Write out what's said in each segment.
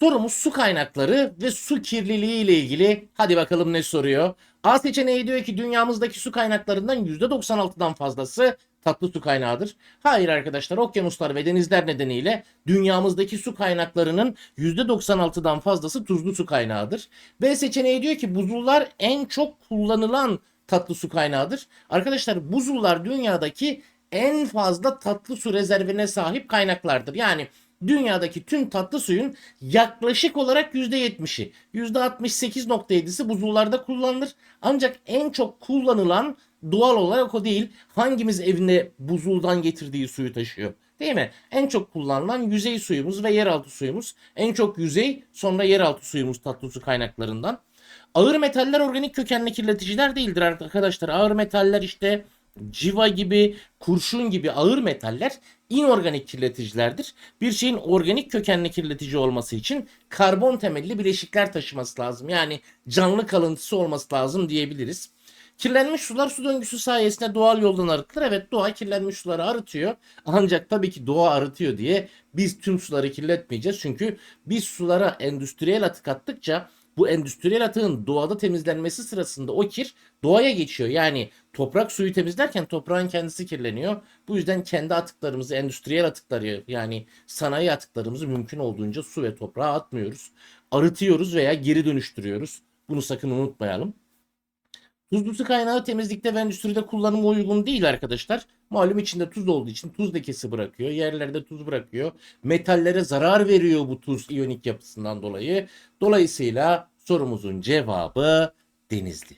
Sorumuz su kaynakları ve su kirliliği ile ilgili. Hadi bakalım ne soruyor? A seçeneği diyor ki dünyamızdaki su kaynaklarından %96'dan fazlası tatlı su kaynağıdır. Hayır arkadaşlar okyanuslar ve denizler nedeniyle dünyamızdaki su kaynaklarının %96'dan fazlası tuzlu su kaynağıdır. B seçeneği diyor ki buzullar en çok kullanılan tatlı su kaynağıdır. Arkadaşlar buzullar dünyadaki en fazla tatlı su rezervine sahip kaynaklardır. Yani dünyadaki tüm tatlı suyun yaklaşık olarak %70'i, %68.7'si buzullarda kullanılır. Ancak en çok kullanılan doğal olarak o değil. Hangimiz evine buzuldan getirdiği suyu taşıyor? Değil mi? En çok kullanılan yüzey suyumuz ve yeraltı suyumuz. En çok yüzey sonra yeraltı suyumuz tatlı su kaynaklarından. Ağır metaller organik kökenli kirleticiler değildir arkadaşlar. Ağır metaller işte civa gibi, kurşun gibi ağır metaller inorganik kirleticilerdir. Bir şeyin organik kökenli kirletici olması için karbon temelli bileşikler taşıması lazım. Yani canlı kalıntısı olması lazım diyebiliriz. Kirlenmiş sular su döngüsü sayesinde doğal yoldan arıtılır. Evet doğa kirlenmiş suları arıtıyor. Ancak tabii ki doğa arıtıyor diye biz tüm suları kirletmeyeceğiz. Çünkü biz sulara endüstriyel atık attıkça bu endüstriyel atığın doğada temizlenmesi sırasında o kir doğaya geçiyor. Yani toprak suyu temizlerken toprağın kendisi kirleniyor. Bu yüzden kendi atıklarımızı, endüstriyel atıkları yani sanayi atıklarımızı mümkün olduğunca su ve toprağa atmıyoruz. Arıtıyoruz veya geri dönüştürüyoruz. Bunu sakın unutmayalım. Tuzlu su kaynağı temizlikte ve endüstride kullanıma uygun değil arkadaşlar. Malum içinde tuz olduğu için tuz lekesi bırakıyor. Yerlerde tuz bırakıyor. Metallere zarar veriyor bu tuz iyonik yapısından dolayı. Dolayısıyla sorumuzun cevabı Denizli.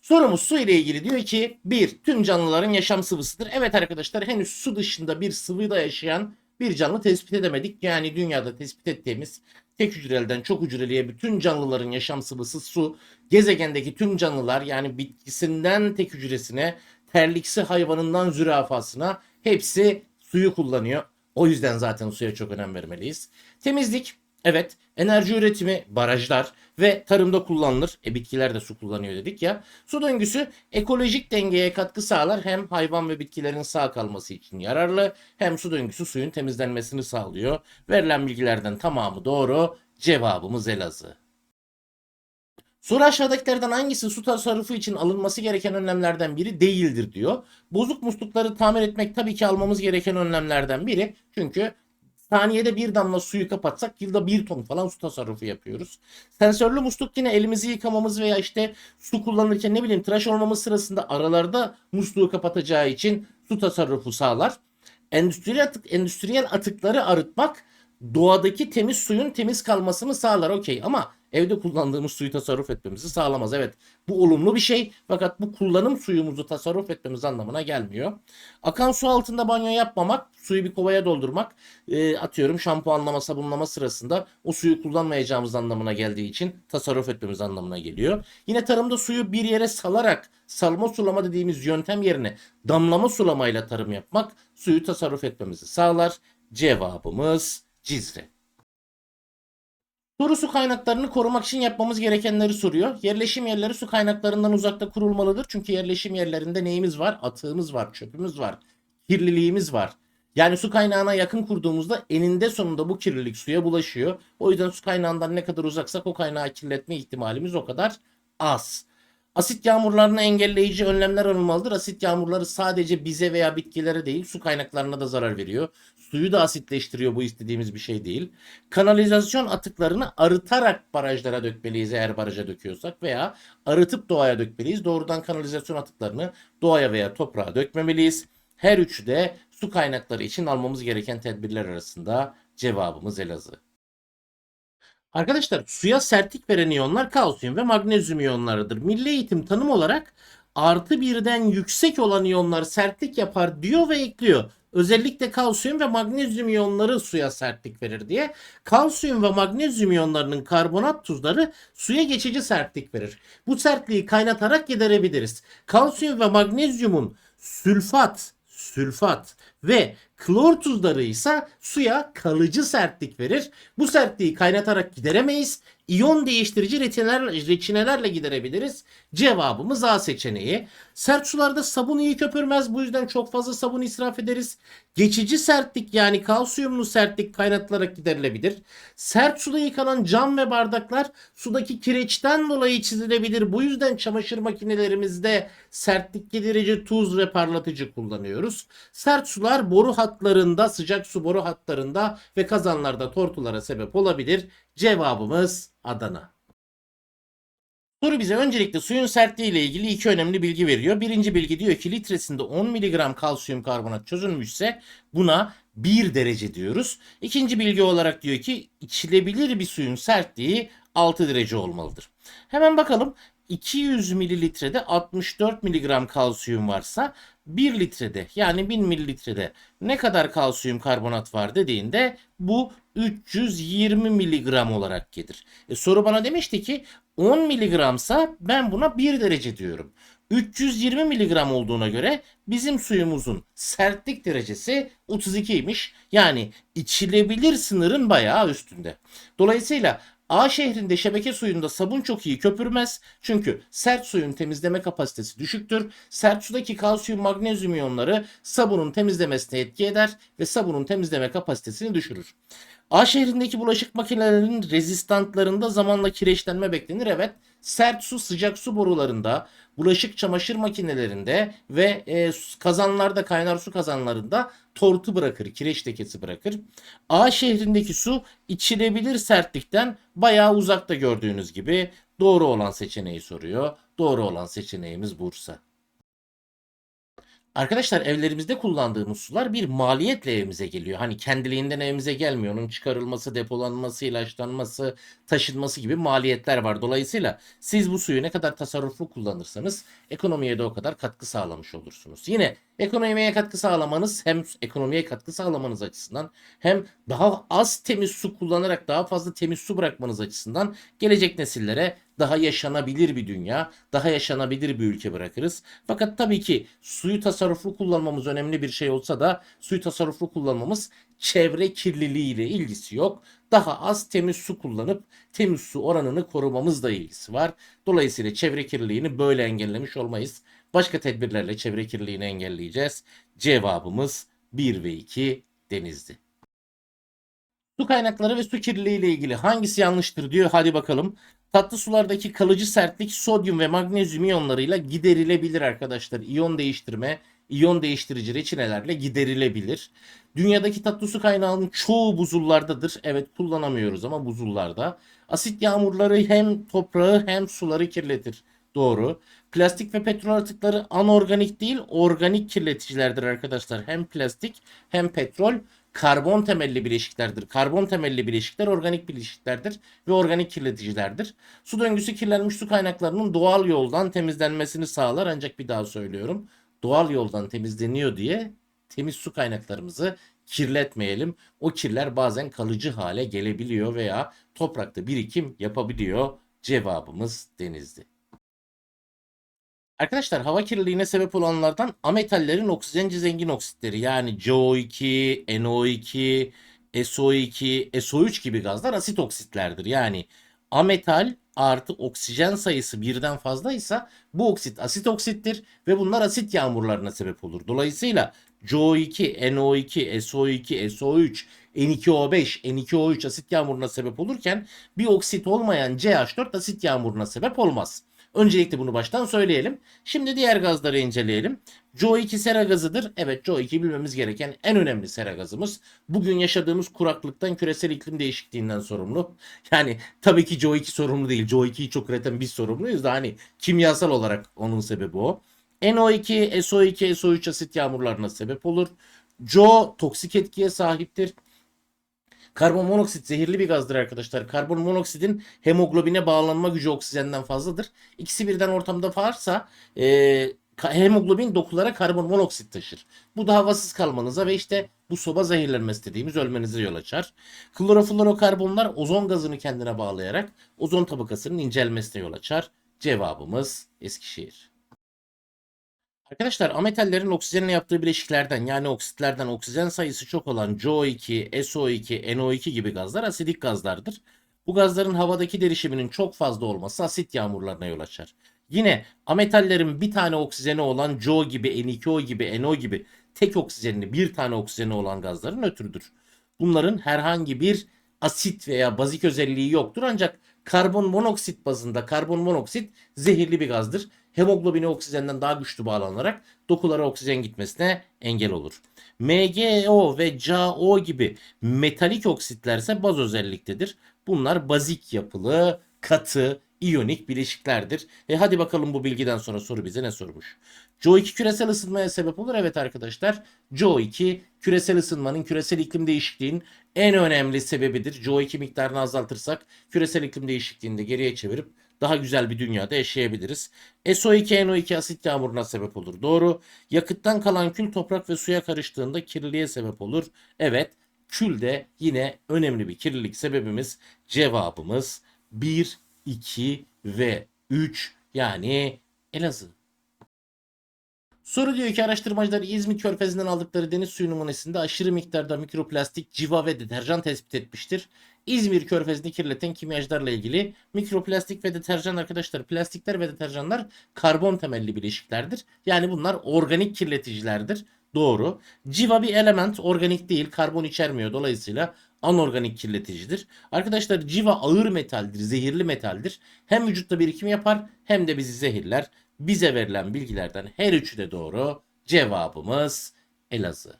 Sorumuz su ile ilgili diyor ki bir tüm canlıların yaşam sıvısıdır. Evet arkadaşlar henüz su dışında bir sıvıda yaşayan bir canlı tespit edemedik. Yani dünyada tespit ettiğimiz tek hücreliden çok hücreliye bütün canlıların yaşam sıvısı su. Gezegendeki tüm canlılar yani bitkisinden tek hücresine, terliksi hayvanından zürafasına hepsi suyu kullanıyor. O yüzden zaten suya çok önem vermeliyiz. Temizlik Evet, enerji üretimi, barajlar ve tarımda kullanılır. E bitkiler de su kullanıyor dedik ya. Su döngüsü ekolojik dengeye katkı sağlar. Hem hayvan ve bitkilerin sağ kalması için yararlı hem su döngüsü suyun temizlenmesini sağlıyor. Verilen bilgilerden tamamı doğru. Cevabımız Elazığ. Soru aşağıdakilerden hangisi su tasarrufu için alınması gereken önlemlerden biri değildir diyor. Bozuk muslukları tamir etmek tabii ki almamız gereken önlemlerden biri. Çünkü Saniyede bir damla suyu kapatsak yılda bir ton falan su tasarrufu yapıyoruz. Sensörlü musluk yine elimizi yıkamamız veya işte su kullanırken ne bileyim tıraş olmamız sırasında aralarda musluğu kapatacağı için su tasarrufu sağlar. Endüstriyel, atık, endüstriyel atıkları arıtmak doğadaki temiz suyun temiz kalmasını sağlar okey ama evde kullandığımız suyu tasarruf etmemizi sağlamaz. Evet bu olumlu bir şey fakat bu kullanım suyumuzu tasarruf etmemiz anlamına gelmiyor. Akan su altında banyo yapmamak, suyu bir kovaya doldurmak e, atıyorum şampuanlama sabunlama sırasında o suyu kullanmayacağımız anlamına geldiği için tasarruf etmemiz anlamına geliyor. Yine tarımda suyu bir yere salarak salma sulama dediğimiz yöntem yerine damlama sulamayla tarım yapmak suyu tasarruf etmemizi sağlar. Cevabımız Cizre. Soru su kaynaklarını korumak için yapmamız gerekenleri soruyor. Yerleşim yerleri su kaynaklarından uzakta kurulmalıdır. Çünkü yerleşim yerlerinde neyimiz var? Atığımız var, çöpümüz var, kirliliğimiz var. Yani su kaynağına yakın kurduğumuzda eninde sonunda bu kirlilik suya bulaşıyor. O yüzden su kaynağından ne kadar uzaksak o kaynağı kirletme ihtimalimiz o kadar az. Asit yağmurlarına engelleyici önlemler alınmalıdır. Asit yağmurları sadece bize veya bitkilere değil su kaynaklarına da zarar veriyor. Suyu da asitleştiriyor bu istediğimiz bir şey değil. Kanalizasyon atıklarını arıtarak barajlara dökmeliyiz eğer baraja döküyorsak veya arıtıp doğaya dökmeliyiz. Doğrudan kanalizasyon atıklarını doğaya veya toprağa dökmemeliyiz. Her üçü de su kaynakları için almamız gereken tedbirler arasında cevabımız Elazığ. Arkadaşlar suya sertlik veren iyonlar kalsiyum ve magnezyum iyonlarıdır. Milli eğitim tanım olarak artı birden yüksek olan iyonlar sertlik yapar diyor ve ekliyor. Özellikle kalsiyum ve magnezyum iyonları suya sertlik verir diye. Kalsiyum ve magnezyum iyonlarının karbonat tuzları suya geçici sertlik verir. Bu sertliği kaynatarak giderebiliriz. Kalsiyum ve magnezyumun sülfat, sülfat ve klor tuzları ise suya kalıcı sertlik verir. Bu sertliği kaynatarak gideremeyiz. İyon değiştirici reçineler, reçinelerle giderebiliriz. Cevabımız A seçeneği. Sert sularda sabun iyi köpürmez. Bu yüzden çok fazla sabun israf ederiz. Geçici sertlik yani kalsiyumlu sertlik kaynatılarak giderilebilir. Sert suda yıkanan cam ve bardaklar sudaki kireçten dolayı çizilebilir. Bu yüzden çamaşır makinelerimizde sertlik giderici tuz ve parlatıcı kullanıyoruz. Sert sular boru hatlarında, sıcak su boru hatlarında ve kazanlarda tortulara sebep olabilir. Cevabımız Adana. Soru bize öncelikle suyun sertliği ile ilgili iki önemli bilgi veriyor. Birinci bilgi diyor ki litresinde 10 mg kalsiyum karbonat çözülmüşse buna 1 derece diyoruz. İkinci bilgi olarak diyor ki içilebilir bir suyun sertliği 6 derece olmalıdır. Hemen bakalım 200 mililitrede 64 mg kalsiyum varsa 1 litrede yani 1000 mililitrede ne kadar kalsiyum karbonat var dediğinde bu 320 miligram olarak gelir. E, soru bana demişti ki 10 miligramsa ben buna 1 derece diyorum. 320 miligram olduğuna göre bizim suyumuzun sertlik derecesi 32'ymiş. Yani içilebilir sınırın bayağı üstünde. Dolayısıyla A şehrinde şebeke suyunda sabun çok iyi köpürmez. Çünkü sert suyun temizleme kapasitesi düşüktür. Sert sudaki kalsiyum magnezyum iyonları sabunun temizlemesine etki eder ve sabunun temizleme kapasitesini düşürür. A şehrindeki bulaşık makinelerinin rezistantlarında zamanla kireçlenme beklenir. Evet, sert su sıcak su borularında, bulaşık çamaşır makinelerinde ve e, kazanlarda, kaynar su kazanlarında tortu bırakır, kireç lekesi bırakır. A şehrindeki su içilebilir sertlikten bayağı uzakta gördüğünüz gibi doğru olan seçeneği soruyor. Doğru olan seçeneğimiz Bursa. Arkadaşlar evlerimizde kullandığımız sular bir maliyetle evimize geliyor. Hani kendiliğinden evimize gelmiyor. Onun çıkarılması, depolanması, ilaçlanması, taşınması gibi maliyetler var. Dolayısıyla siz bu suyu ne kadar tasarruflu kullanırsanız ekonomiye de o kadar katkı sağlamış olursunuz. Yine ekonomiye katkı sağlamanız hem ekonomiye katkı sağlamanız açısından hem daha az temiz su kullanarak daha fazla temiz su bırakmanız açısından gelecek nesillere daha yaşanabilir bir dünya, daha yaşanabilir bir ülke bırakırız. Fakat tabii ki suyu tasarruflu kullanmamız önemli bir şey olsa da suyu tasarruflu kullanmamız çevre kirliliği ilgisi yok. Daha az temiz su kullanıp temiz su oranını korumamızla ilgisi var. Dolayısıyla çevre kirliliğini böyle engellemiş olmayız. Başka tedbirlerle çevre kirliliğini engelleyeceğiz. Cevabımız 1 ve 2 denizdi. Su kaynakları ve su kirliliği ile ilgili hangisi yanlıştır diyor. Hadi bakalım. Tatlı sulardaki kalıcı sertlik sodyum ve magnezyum iyonlarıyla giderilebilir arkadaşlar. İyon değiştirme, iyon değiştirici reçinelerle giderilebilir. Dünyadaki tatlı su kaynağının çoğu buzullardadır. Evet kullanamıyoruz ama buzullarda. Asit yağmurları hem toprağı hem suları kirletir. Doğru. Plastik ve petrol atıkları anorganik değil, organik kirleticilerdir arkadaşlar. Hem plastik hem petrol karbon temelli bileşiklerdir. Karbon temelli bileşikler organik bileşiklerdir ve organik kirleticilerdir. Su döngüsü kirlenmiş su kaynaklarının doğal yoldan temizlenmesini sağlar ancak bir daha söylüyorum. Doğal yoldan temizleniyor diye temiz su kaynaklarımızı kirletmeyelim. O kirler bazen kalıcı hale gelebiliyor veya toprakta birikim yapabiliyor. Cevabımız denizdi. Arkadaşlar hava kirliliğine sebep olanlardan ametallerin oksijenci zengin oksitleri yani CO2, NO2, SO2, SO3 gibi gazlar asit oksitlerdir. Yani ametal artı oksijen sayısı birden fazlaysa bu oksit asit oksittir ve bunlar asit yağmurlarına sebep olur. Dolayısıyla CO2, NO2, SO2, SO3, N2O5, N2O3 asit yağmuruna sebep olurken bir oksit olmayan CH4 asit yağmuruna sebep olmaz. Öncelikle bunu baştan söyleyelim. Şimdi diğer gazları inceleyelim. CO2 sera gazıdır. Evet CO2 bilmemiz gereken en önemli sera gazımız. Bugün yaşadığımız kuraklıktan küresel iklim değişikliğinden sorumlu. Yani tabii ki CO2 sorumlu değil. CO2'yi çok üreten biz sorumluyuz da hani kimyasal olarak onun sebebi o. NO2, SO2, SO3 asit yağmurlarına sebep olur. CO toksik etkiye sahiptir. Karbon monoksit zehirli bir gazdır arkadaşlar. Karbon monoksidin hemoglobine bağlanma gücü oksijenden fazladır. İkisi birden ortamda varsa e, hemoglobin dokulara karbon monoksit taşır. Bu da havasız kalmanıza ve işte bu soba zehirlenmesi dediğimiz ölmenize yol açar. Kloroflorokarbonlar ozon gazını kendine bağlayarak ozon tabakasının incelmesine yol açar. Cevabımız Eskişehir. Arkadaşlar ametallerin oksijenle yaptığı bileşiklerden yani oksitlerden oksijen sayısı çok olan CO2, SO2, NO2 gibi gazlar asidik gazlardır. Bu gazların havadaki derişiminin çok fazla olması asit yağmurlarına yol açar. Yine ametallerin bir tane oksijeni olan CO gibi, N2O gibi, NO gibi tek oksijenli bir tane oksijeni olan gazların ötürüdür. Bunların herhangi bir asit veya bazik özelliği yoktur ancak karbon monoksit bazında karbon monoksit zehirli bir gazdır. Hemoglobini oksijenden daha güçlü bağlanarak dokulara oksijen gitmesine engel olur. MgO ve CaO gibi metalik oksitler ise baz özelliktedir. Bunlar bazik yapılı, katı, iyonik bileşiklerdir. E hadi bakalım bu bilgiden sonra soru bize ne sormuş? CO2 küresel ısınmaya sebep olur. Evet arkadaşlar CO2 küresel ısınmanın, küresel iklim değişikliğinin en önemli sebebidir. CO2 miktarını azaltırsak küresel iklim değişikliğini de geriye çevirip daha güzel bir dünyada yaşayabiliriz. SO2, NO2 asit yağmuruna sebep olur. Doğru. Yakıttan kalan kül toprak ve suya karıştığında kirliliğe sebep olur. Evet. Kül de yine önemli bir kirlilik sebebimiz. Cevabımız 1, 2 ve 3 yani Elazığ. Soru diyor ki araştırmacılar İzmit Körfezi'nden aldıkları deniz suyu numunesinde aşırı miktarda mikroplastik, civa ve deterjan tespit etmiştir. İzmir Körfezi'ni kirleten kimyacılarla ilgili mikroplastik ve deterjan arkadaşlar plastikler ve deterjanlar karbon temelli bileşiklerdir. Yani bunlar organik kirleticilerdir. Doğru. Civa bir element organik değil karbon içermiyor dolayısıyla anorganik kirleticidir. Arkadaşlar civa ağır metaldir, zehirli metaldir. Hem vücutta birikim yapar hem de bizi zehirler. Bize verilen bilgilerden her üçü de doğru. Cevabımız Elazığ.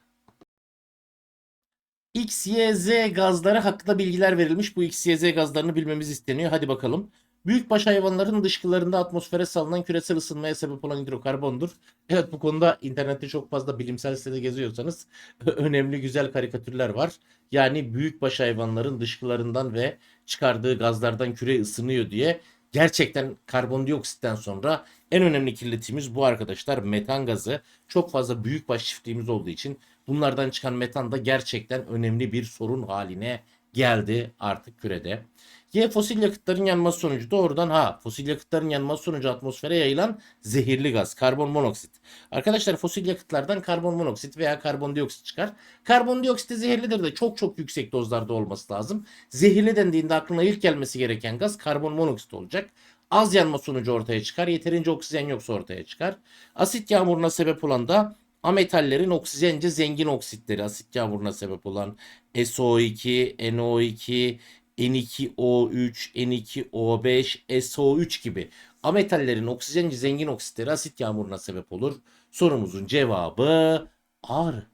X, Y, Z gazları hakkında bilgiler verilmiş. Bu X, Y, Z gazlarını bilmemiz isteniyor. Hadi bakalım. Büyükbaş hayvanların dışkılarında atmosfere salınan küresel ısınmaya sebep olan hidrokarbondur. Evet bu konuda internette çok fazla bilimsel sitede geziyorsanız önemli güzel karikatürler var. Yani büyükbaş hayvanların dışkılarından ve çıkardığı gazlardan küre ısınıyor diye gerçekten karbondioksitten sonra en önemli kirletimiz bu arkadaşlar metan gazı. Çok fazla büyükbaş çiftliğimiz olduğu için bunlardan çıkan metan da gerçekten önemli bir sorun haline geldi artık kürede. Y fosil yakıtların yanması sonucu doğrudan ha fosil yakıtların yanması sonucu atmosfere yayılan zehirli gaz karbon monoksit. Arkadaşlar fosil yakıtlardan karbon monoksit veya karbondioksit çıkar. Karbondioksit de zehirlidir de çok çok yüksek dozlarda olması lazım. Zehirli dendiğinde aklına ilk gelmesi gereken gaz karbon monoksit olacak. Az yanma sonucu ortaya çıkar. Yeterince oksijen yoksa ortaya çıkar. Asit yağmuruna sebep olan da ametallerin oksijence zengin oksitleri asit yağmuruna sebep olan SO2, NO2, N2O3, N2O5, SO3 gibi ametallerin oksijenci zengin oksitleri asit yağmuruna sebep olur. Sorumuzun cevabı ağrı.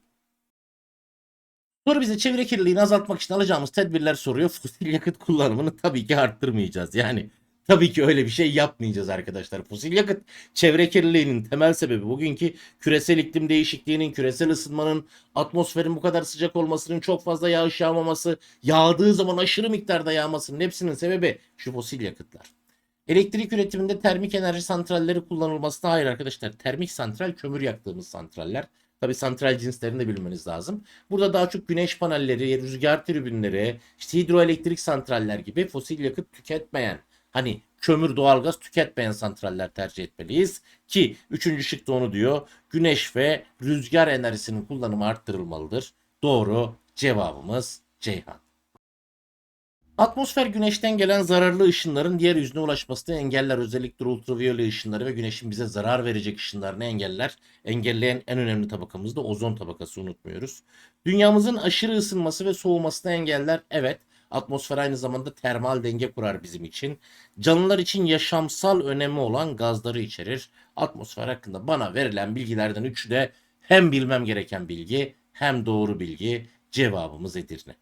Soru bize çevre kirliliğini azaltmak için alacağımız tedbirler soruyor. Fosil yakıt kullanımını tabii ki arttırmayacağız. Yani tabii ki öyle bir şey yapmayacağız arkadaşlar. Fosil yakıt çevre kirliliğinin temel sebebi bugünkü küresel iklim değişikliğinin, küresel ısınmanın, atmosferin bu kadar sıcak olmasının, çok fazla yağış yağmaması, yağdığı zaman aşırı miktarda yağmasının hepsinin sebebi şu fosil yakıtlar. Elektrik üretiminde termik enerji santralleri kullanılmasına hayır arkadaşlar. Termik santral kömür yaktığımız santraller. Tabi santral cinslerini de bilmeniz lazım. Burada daha çok güneş panelleri, rüzgar tribünleri, işte hidroelektrik santraller gibi fosil yakıt tüketmeyen, hani kömür doğalgaz tüketmeyen santraller tercih etmeliyiz. Ki üçüncü şık da onu diyor. Güneş ve rüzgar enerjisinin kullanımı arttırılmalıdır. Doğru cevabımız Ceyhan. Atmosfer güneşten gelen zararlı ışınların diğer yüzüne ulaşmasını engeller. Özellikle ultraviyole ışınları ve güneşin bize zarar verecek ışınlarını engeller. Engelleyen en önemli tabakamız da ozon tabakası unutmuyoruz. Dünyamızın aşırı ısınması ve soğumasını engeller. Evet. Atmosfer aynı zamanda termal denge kurar bizim için. Canlılar için yaşamsal önemi olan gazları içerir. Atmosfer hakkında bana verilen bilgilerden üçü de hem bilmem gereken bilgi hem doğru bilgi. Cevabımız Edirne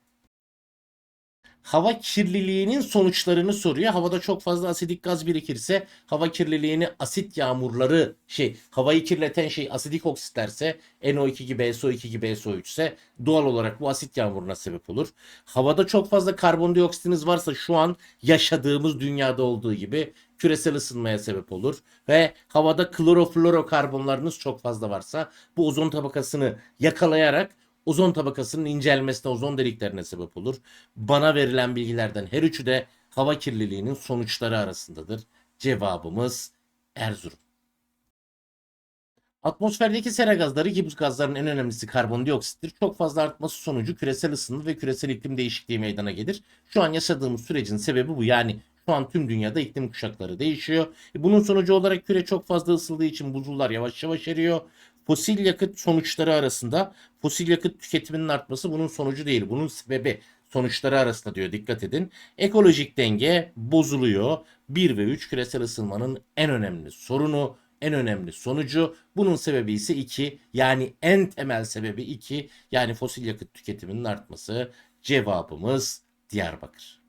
hava kirliliğinin sonuçlarını soruyor. Havada çok fazla asidik gaz birikirse hava kirliliğini asit yağmurları şey havayı kirleten şey asidik oksitlerse NO2 gibi SO2 gibi SO3 ise doğal olarak bu asit yağmuruna sebep olur. Havada çok fazla karbondioksitiniz varsa şu an yaşadığımız dünyada olduğu gibi küresel ısınmaya sebep olur ve havada kloroflorokarbonlarınız çok fazla varsa bu ozon tabakasını yakalayarak ozon tabakasının incelmesine, ozon deliklerine sebep olur. Bana verilen bilgilerden her üçü de hava kirliliğinin sonuçları arasındadır. Cevabımız Erzurum. Atmosferdeki sera gazları ki bu gazların en önemlisi karbondioksittir. Çok fazla artması sonucu küresel ısınma ve küresel iklim değişikliği meydana gelir. Şu an yaşadığımız sürecin sebebi bu. Yani şu an tüm dünyada iklim kuşakları değişiyor. E, Bunun sonucu olarak küre çok fazla ısıldığı için buzullar yavaş yavaş eriyor. Fosil yakıt sonuçları arasında fosil yakıt tüketiminin artması bunun sonucu değil. Bunun sebebi sonuçları arasında diyor dikkat edin. Ekolojik denge bozuluyor. 1 ve 3 küresel ısınmanın en önemli sorunu, en önemli sonucu. Bunun sebebi ise 2 yani en temel sebebi 2 yani fosil yakıt tüketiminin artması. Cevabımız Diyarbakır.